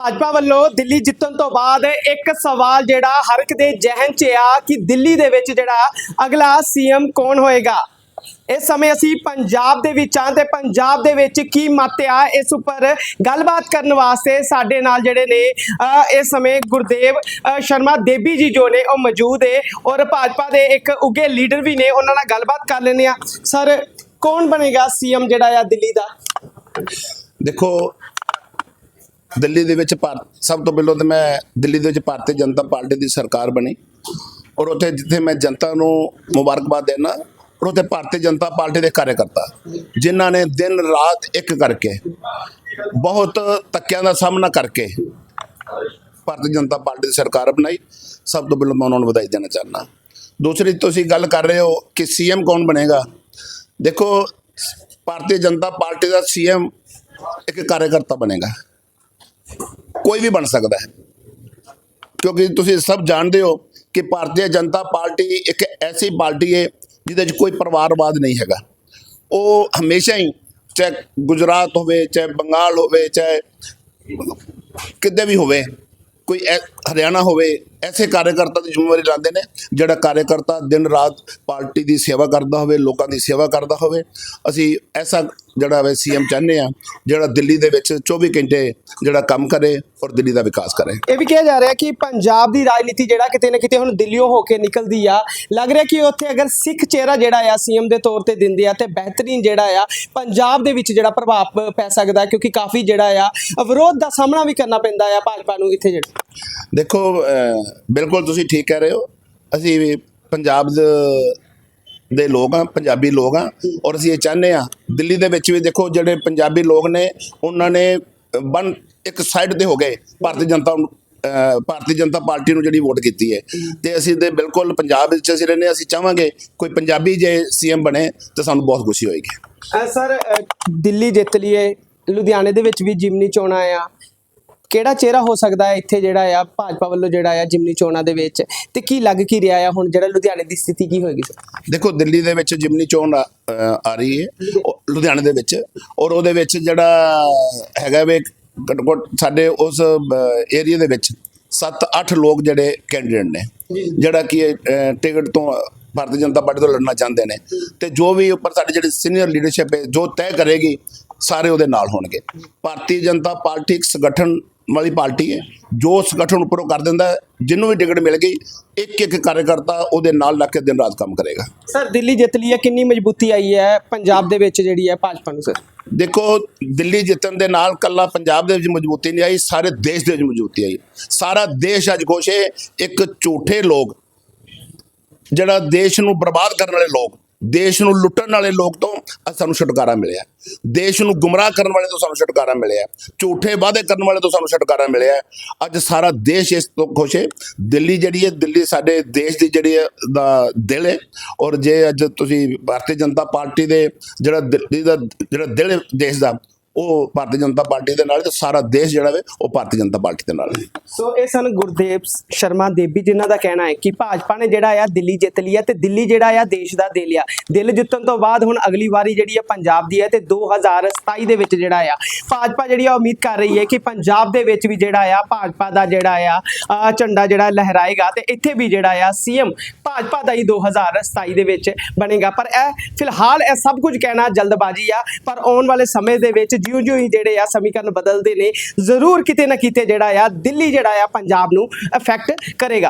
ਭਾਜਪਾ ਵੱਲੋਂ ਦਿੱਲੀ ਜਿੱਤਣ ਤੋਂ ਬਾਅਦ ਇੱਕ ਸਵਾਲ ਜਿਹੜਾ ਹਰ ਇੱਕ ਦੇ ਜ਼ਿਹਨ 'ਚ ਆ ਕਿ ਦਿੱਲੀ ਦੇ ਵਿੱਚ ਜਿਹੜਾ ਅਗਲਾ ਸੀਐਮ ਕੌਣ ਹੋਏਗਾ? ਇਸ ਸਮੇਂ ਅਸੀਂ ਪੰਜਾਬ ਦੇ ਵਿੱਚ ਆਂ ਤੇ ਪੰਜਾਬ ਦੇ ਵਿੱਚ ਕੀ ਮਤ ਆ? ਇਸ ਉੱਪਰ ਗੱਲਬਾਤ ਕਰਨ ਵਾਸਤੇ ਸਾਡੇ ਨਾਲ ਜਿਹੜੇ ਨੇ ਇਸ ਸਮੇਂ ਗੁਰਦੇਵ ਸ਼ਰਮਾ ਦੇਬੀ ਜੀ ਜੋ ਨੇ ਉਹ ਮੌਜੂਦ ਏ ਔਰ ਭਾਜਪਾ ਦੇ ਇੱਕ ਉੱਗੇ ਲੀਡਰ ਵੀ ਨੇ, ਉਹਨਾਂ ਨਾਲ ਗੱਲਬਾਤ ਕਰ ਲੈਂਦੇ ਆ ਸਰ, ਕੌਣ ਬਣੇਗਾ ਸੀਐਮ ਜਿਹੜਾ ਆ ਦਿੱਲੀ ਦਾ? ਦੇਖੋ ਦਿੱਲੀ ਦੇ ਵਿੱਚ ਭਾਰਤ, ਸਭ ਤੋਂ ਪਹਿਲਾਂ ਤਾਂ ਮੈਂ ਦਿੱਲੀ ਦੇ ਵਿੱਚ ਭਾਰਤੀ ਜਨਤਾ ਪਾਰਟੀ ਦੀ ਸਰਕਾਰ ਬਣੀ। ਔਰ ਉੱਥੇ ਜਿੱਥੇ ਮੈਂ ਜਨਤਾ ਨੂੰ ਮੁਬਾਰਕਬਾਦ ਦੇਣਾ ਔਰ ਉੱਥੇ ਭਾਰਤੀ ਜਨਤਾ ਪਾਰਟੀ ਦੇ ਕਾਰਜਕਰਤਾ, ਜਿਨ੍ਹਾਂ ਨੇ ਦਿਨ ਰਾਤ ਇੱਕ ਕਰਕੇ, ਬਹੁਤ ਧੱਕਿਆਂ ਦਾ ਸਾਹਮਣਾ ਕਰਕੇ ਭਾਰਤੀ ਜਨਤਾ ਪਾਰਟੀ ਦੀ ਸਰਕਾਰ ਬਣਾਈ। ਸਭ ਤੋਂ ਪਹਿਲਾਂ ਮੈਂ ਉਹਨਾਂ ਨੂੰ ਵਧਾਈ ਦੇਣਾ ਚਾਹੁੰਦਾ। ਦੂਸਰੀ, ਤੁਸੀਂ ਗੱਲ ਕਰ ਰਹੇ ਹੋ ਕਿ ਸੀਐਮ ਕੌਣ ਬਣੇਗਾ? ਦੇਖੋ, ਭਾਰਤੀ ਜਨਤਾ ਪਾਰਟੀ ਦਾ ਸੀਐਮ ਇੱਕ ਕਾਰਜਕਰਤਾ ਬਣੇਗਾ। ਕੋਈ ਵੀ ਬਣ ਸਕਦਾ ਹੈ। ਕਿਉਂਕਿ ਤੁਸੀਂ ਸਭ ਜਾਣਦੇ ਹੋ ਕਿ ਭਾਰਤੀ ਜਨਤਾ ਪਾਰਟੀ ਇੱਕ ਐਸੀ ਪਾਰਟੀ ਹੈ, ਜਿਹਦੇ 'ਚ ਕੋਈ ਪਰਿਵਾਰਵਾਦ ਨਹੀਂ ਹੈਗਾ। ਉਹ ਹਮੇਸ਼ਾ ਹੀ ਚਾਹੇ ਗੁਜਰਾਤ ਹੋਵੇ, ਚਾਹੇ ਬੰਗਾਲ ਹੋਵੇ, ਚਾਹੇ ਕਿਤੇ ਵੀ ਹੋਵੇ, ਕੋਈ ਐ- ਹਰਿਆਣਾ ਹੋਵੇ ਐਸੇ ਕਾਰਜਕਰਤਾ ਦੀ ਜ਼ਿੰਮੇਵਾਰੀ ਲੈਂਦੇ ਨੇ ਜਿਹੜਾ ਕਾਰਜਕਰਤਾ ਦਿਨ ਰਾਤ ਪਾਰਟੀ ਦੀ ਸੇਵਾ ਕਰਦਾ ਹੋਵੇ ਲੋਕਾਂ ਦੀ ਸੇਵਾ ਕਰਦਾ ਹੋਵੇ। ਅਸੀਂ ਐਸਾ ਜਿਹੜਾ ਵੇ ਸੀਐਮ ਚਾਹੁੰਦੇ ਆ ਜਿਹੜਾ ਦਿੱਲੀ ਦੇ ਵਿੱਚ 24 ਘੰਟੇ ਜਿਹੜਾ ਕੰਮ ਕਰੇ ਔਰ ਦਿੱਲੀ ਦਾ ਵਿਕਾਸ ਕਰੇ। ਇਹ ਵੀ ਕਿਹਾ ਜਾ ਰਿਹਾ ਕਿ ਪੰਜਾਬ ਦੀ ਰਾਜਨੀਤੀ ਜਿਹੜਾ ਕਿਤੇ ਨਾ ਕਿਤੇ ਹੁਣ ਦਿੱਲੀੋਂ ਹੋ ਕੇ ਨਿਕਲਦੀ ਆ। ਲੱਗ ਰਿਹਾ ਕਿ ਉੱਥੇ ਅਗਰ ਸਿੱਖ ਚਿਹਰਾ ਜਿਹੜਾ ਆ ਸੀਐਮ ਦੇ ਤੌਰ ਤੇ ਦਿੰਦੇ ਆ ਤੇ ਬਿਹਤਰੀਨ ਜਿਹੜਾ ਆ ਪੰਜਾਬ ਦੇ ਵਿੱਚ ਜਿਹੜਾ ਪ੍ਰਭਾਵ ਪ- ਪੈ ਸਕਦਾ ਕਿਉਂਕਿ ਕਾਫੀ ਜਿਹੜਾ ਆ ਵਿਰੋਧ ਦਾ ਸਾਹਮਣਾ ਵੀ ਕਰਨਾ ਪੈਂਦਾ ਆ ਭਾਜਪਾ ਨੂੰ ਇੱਥੇ ਜਿਹੜਾ। ਦੇਖੋ ਅਹ, ਬਿਲਕੁਲ ਤੁਸੀਂ ਠੀਕ ਕਹਿ ਰਹੇ ਹੋ। ਅਸੀਂ ਵੀ ਪੰਜਾਬ ਦੇ- ਲੋਕ ਆ ਪੰਜਾਬੀ ਲੋਕ ਆ ਔਰ ਅਸੀਂ ਇਹ ਚਾਹੁੰਦੇ ਆ ਦਿੱਲੀ ਦੇ ਵਿੱਚ ਵੀ ਦੇਖੋ ਜਿਹੜੇ ਪੰਜਾਬੀ ਲੋਕ ਨੇ ਉਹਨਾਂ ਨੇ ਬਨ ਇੱਕ ਸਾਈਡ ਤੇ ਹੋ ਗਏ ਭਾਰਤੀ ਜਨਤਾ ਭਾਰਤੀ ਜਨਤਾ ਪਾਰਟੀ ਨੂੰ ਜਿਹੜੀ ਵੋਟ ਕੀਤੀ ਹੈ। ਤੇ ਅਸੀਂ ਤੇ ਬਿਲਕੁਲ ਪੰਜਾਬ ਵਿੱਚ ਅਸੀਂ ਰਹਿੰਦੇ ਹਾਂ, ਅਸੀਂ ਚਾਹਾਂਗੇ ਕੋਈ ਪੰਜਾਬੀ ਜੇ ਸੀਐਮ ਬਣੇ ਤਾਂ ਸਾਨੂੰ ਬਹੁਤ ਖੁਸ਼ੀ ਹੋਏਗੀ। ਸਰ ਦਿੱਲੀ ਜਿੱਤ ਲਈਏ ਲੁਧਿਆਣੇ ਦੇ ਵਿੱਚ ਵੀ ਜਿਮਨੀ ਚੋਣਾਂ ਆ ਕਿਹੜਾ ਚਿਹਰਾ ਹੋ ਸਕਦਾ ਹੈ ਇੱਥੇ ਜਿਹੜਾ ਆ ਭਾਜਪਾ ਵੱਲੋਂ ਜਿਹੜਾ ਆ ਜਿਮਨੀ ਚੋਣਾਂ ਦੇ ਵਿੱਚ? ਤੇ ਕੀ ਲੱਗ ਕੀ ਰਿਹਾ ਆ ਹੁਣ ਜਿਹੜਾ ਲੁਧਿਆਣੇ ਦੀ ਸਥਿਤੀ ਕੀ ਹੋਏਗੀ ਸਰ? ਦੇਖੋ ਦਿੱਲੀ ਦੇ ਵਿੱਚ ਜਿਮਨੀ ਚੋਣ ਆ ਰਹੀ ਹੈ ਲੁਧਿਆਣੇ ਦੇ ਵਿੱਚ। ਔਰ ਉਹਦੇ ਵਿੱਚ ਜਿਹੜਾ ਹੈਗਾ ਵੇ ਘੱਟੋ ਘੱਟ ਸਾਡੇ ਉਸ ਏਰੀਆ ਦੇ ਵਿੱਚ 7-8 ਲੋਕ ਜਿਹੜੇ ਕੈਂਡੀਡੇਟ ਨੇ ਜਿਹੜਾ ਕਿ ਟਿਕਟ ਤੋਂ ਭਾਰਤੀ ਜਨਤਾ ਪਾਰਟੀ ਤੋਂ ਲੜਨਾ ਚਾਹੁੰਦੇ ਨੇ। ਤੇ ਜੋ ਵੀ ਉੱਪਰ ਸਾਡੀ ਜਿਹੜੀ ਸੀਨੀਅਰ ਲੀਡਰਸ਼ਿਪ ਹੈ ਜੋ ਤੈਅ ਕਰੇਗੀ ਸਾਰੇ ਉਹਦੇ ਨਾਲ ਹੋਣਗੇ। ਭਾਰਤੀ ਜਨਤਾ ਪਾਰਟੀ ਇੱਕ ਸੰਗਠਨ ਵਾਲੀ ਪਾਰਟੀ ਹੈ ਜੋ ਸੰਗਠਨ ਉੱਪਰੋਂ ਕਰ ਦਿੰਦਾ ਹੈ, ਜਿਹਨੂੰ ਵੀ ਟਿਕਟ ਮਿਲ ਗਈ ਇੱਕ ਇੱਕ ਕਾਰਜਕਰਤਾ ਉਹਦੇ ਨਾਲ ਲੱਗ ਕੇ ਦਿਨ ਰਾਤ ਕੰਮ ਕਰੇਗਾ। ਸਰ ਦਿੱਲੀ ਜਿੱਤ ਲਈ ਹੈ ਕਿੰਨੀ ਮਜ਼ਬੂਤੀ ਆਈ ਹੈ ਪੰਜਾਬ ਦੇ ਵਿੱਚ ਜਿਹੜੀ ਹੈ ਭਾਜਪਾ ਨੂੰ ਸਰ? ਦੇਖੋ ਦਿੱਲੀ ਜਿੱਤਣ ਦੇ ਨਾਲ ਕੱਲਾ ਪੰਜਾਬ ਦੇ ਵਿੱਚ ਮਜ਼ਬੂਤੀ ਨਹੀਂ ਆਈ ਸਾਰੇ ਦੇਸ਼ ਦੇ ਵਿੱਚ ਮਜ਼ਬੂਤੀ ਆਈ। ਸਾਰਾ ਦੇਸ਼ ਅੱਜ ਖੁਸ਼ ਹੈ ਇੱਕ ਝੂਠੇ ਲੋਕ ਜਿਹੜਾ ਦੇਸ਼ ਨੂੰ ਬਰਬਾਦ ਕਰਨ ਵਾਲੇ ਲੋਕ ਦੇਸ਼ ਨੂੰ ਲੁੱਟਣ ਵਾਲੇ ਲੋਕ ਤੋਂ ਸਾਨੂੰ ਛੁਟਕਾਰਾ ਮਿਲਿਆ। ਦੇਸ਼ ਨੂੰ ਗੁੰਮਰਾਹ ਕਰਨ ਵਾਲੇ ਤੋਂ ਸਾਨੂੰ ਛੁਟਕਾਰਾ ਮਿਲਿਆ। ਝੂਠੇ ਵਾਅਦੇ ਕਰਨ ਵਾਲੇ ਤੋਂ ਸਾਨੂੰ ਛੁਟਕਾਰਾ ਮਿਲਿਆ। ਅੱਜ ਸਾਰਾ ਦੇਸ਼ ਇਸ ਤੋਂ ਖੁਸ਼ ਹੈ ਦਿੱਲੀ ਜਿਹੜੀ ਹੈ ਦਿੱਲੀ ਸਾਡੇ ਦੇਸ਼ ਦੀ ਜਿਹੜੀ ਹੈ ਦਾ ਦਿਲ ਹੈ ਔਰ ਜੇ ਅੱਜ ਤੁਸੀਂ ਭਾਰਤੀ ਜਨਤਾ ਪਾਰਟੀ ਦੇ ਜਿਹੜਾ ਦਿੱਲੀ ਦਾ, ਜਿਹੜਾ ਦਿਲ ਦੇਸ਼ ਦਾ ਉਹ ਭਾਰਤੀ ਜਨਤਾ ਪਾਰਟੀ ਦੇ ਨਾਲ ਤੇ ਸਾਰਾ ਦੇਸ਼ ਜਿਹੜਾ ਵੇ, ਉਹ ਭਾਰਤੀ ਜਨਤਾ ਪਾਰਟੀ ਦੇ ਨਾਲ ਸੋ ਇਹ ਸਨ ਗੁਰਦੇਵ ਸ਼ਰਮਾ ਦੇਬੀ, ਜਿਨ੍ਹਾਂ ਦਾ ਕਹਿਣਾ ਹੈ ਕਿ ਭਾਜਪਾ ਨੇ ਜਿਹੜਾ ਆ ਦਿੱਲੀ ਜਿੱਤ ਲਈ ਤੇ ਦਿੱਲੀ ਜਿਹੜਾ ਆ ਦੇਸ਼ ਦਾ ਦਿਲ ਆ ਦਿਲ ਜਿੱਤਣ ਤੋਂ ਬਾਅਦ ਹੁਣ ਅਗਲੀ ਵਾਰੀ ਜਿਹੜੀ ਆ ਪੰਜਾਬ ਦੀ ਹੈ ਤੇ 2027 ਦੇ ਵਿੱਚ ਜਿਹੜਾ ਆ, ਭਾਜਪਾ ਜਿਹੜੀ ਆ ਉਮੀਦ ਕਰ ਰਹੀ ਹੈ ਕਿ ਪੰਜਾਬ ਦੇ ਵਿੱਚ ਵੀ ਜਿਹੜਾ ਆ ਭਾਜਪਾ ਦਾ ਜਿਹੜਾ ਆ ਝੰਡਾ ਜਿਹੜਾ ਲਹਿਰਾਏਗਾ ਤੇ ਇੱਥੇ ਵੀ ਜਿਹੜਾ ਆ ਸੀਐਮ ਭਾਜਪਾ ਦਾ ਹੀ 2027 ਦੇ ਵਿੱਚ ਬਣੇਗਾ। ਪਰ ਇਹ ਫਿਲਹਾਲ ਇਹ ਸਭ ਕੁਝ ਕਹਿਣਾ ਜਲਦਬਾਜ਼ੀ ਆ, ਪਰ ਆਉਣ ਵਾਲੇ ਸਮੇਂ ਦੇ ਵਿੱਚ ਜਿਉਂ-ਜਿਉਂ ਹੀ ਜਿਹੜੇ ਆ ਸਮੀਕਰਨ ਬਦਲਦੇ ਨੇ, ਜ਼ਰੂਰ ਕਿਤੇ ਨਾ ਕਿਤੇ ਜਿਹੜਾ ਆ, ਦਿੱਲੀ ਜਿਹੜਾ ਆ, ਪੰਜਾਬ ਨੂੰ ਅਫੈਕਟ ਕਰੇਗਾ।